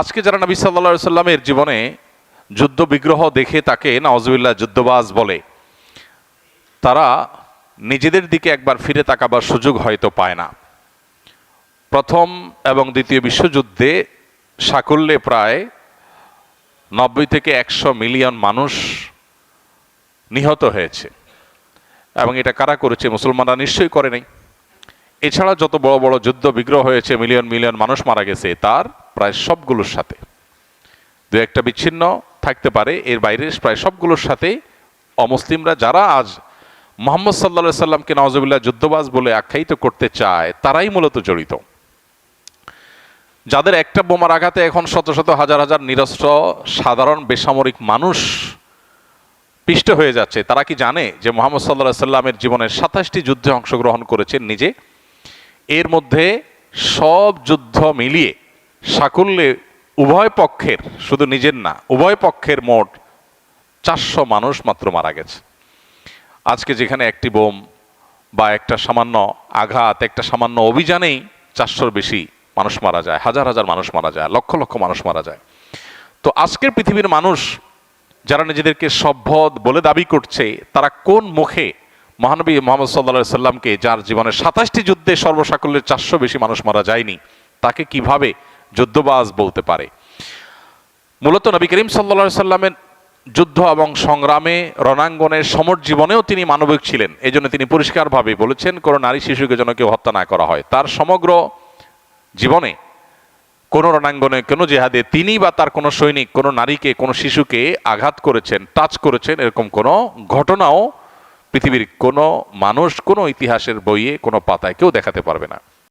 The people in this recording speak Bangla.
আজকে যারা নবী সাল্লা সাল্লামের জীবনে যুদ্ধ বিগ্রহ দেখে তাকে নওয়াজবিল্লাহ যুদ্ধবাজ বলে, তারা নিজেদের দিকে একবার ফিরে তাকাবার সুযোগ হয়তো পায় না। প্রথম এবং দ্বিতীয় বিশ্বযুদ্ধে সাকল্যে প্রায় নব্বই থেকে একশো মিলিয়ন মানুষ নিহত হয়েছে। এবং এটা কারা করেছে মুসলমানরা নিশ্চয়ই করে এছাড়া যত বড় বড় যুদ্ধ বিগ্রহ হয়েছে, মিলিয়ন মিলিয়ন মানুষ মারা গেছে, তার প্রায় সবগুলোর সাথে। দু একটা বিচ্ছিন্ন থাকতে পারে, এর বাইরে প্রায় সবগুলোর সাথে অমুসলিমরা যারা আজ মোহাম্মদ সাল্লা সাল্লামকে নওয়াজবিল্লাহ যুদ্ধবাজ বলে আখ্যায়িত করতে চায়, তারাই মূলত জড়িত। যাদের একটা বোমার আঘাতে এখন শত শত হাজার হাজার নিরস্ত্র, সাধারণ বেসামরিক মানুষ পিষ্ট হয়ে যাচ্ছে, তারা কি জানে যে মোহাম্মদ সাল্লাহ সাল্লামের জীবনের সাতাশটি যুদ্ধে অংশগ্রহণ করেছেন নিজে? এর মধ্যে সব যুদ্ধ মিলিয়ে সাকুল্যে উভয় পক্ষের, শুধু নিজের না, উভয় পক্ষের মোট চারশো মানুষ মাত্র মারা গেছে। আজকে যেখানে একটি বোম বা একটা সামান্য আঘাত, একটা সামান্য অভিযানেই চারশোর বেশি মানুষ মারা যায়, হাজার হাজার মানুষ মারা যায়, লক্ষ লক্ষ মানুষ মারা যায়। তো আজকের পৃথিবীর মানুষ যারা নিজেদেরকে সভ্য বলে দাবি করছে, তারা কোন মুখে মহানবী মোহাম্মদ সাল্লা সাল্লামকে যার জীবনের সাতাশটি যুদ্ধে সর্বসাকল্যের চারশো বেশি মানুষ মারা যায়নি, তাকে কীভাবে যুদ্ধবাজ বলতে পারে। মূলত নবী করিম সাল্লা সাল্লামের যুদ্ধ এবং সংগ্রামে রণাঙ্গনের সমর জীবনেও তিনি মানবিক ছিলেন। এই জন্য তিনি পরিষ্কারভাবে বলেছেন, কোনো নারী শিশুকে যেন কেউ হত্যা না করা হয়। তার সমগ্র জীবনে কোনো রণাঙ্গনে, কোনো জেহাদে তিনি বা তার কোনো সৈনিক, কোনো নারীকে, কোনো শিশুকে আঘাত করেছেন, টাচ করেছেন, এরকম কোনো ঘটনাও পৃথিবীর কোনো মানুষ, কোনো ইতিহাসের বইয়ে, কোনো পাতায় কেউ দেখাতে পারবে না।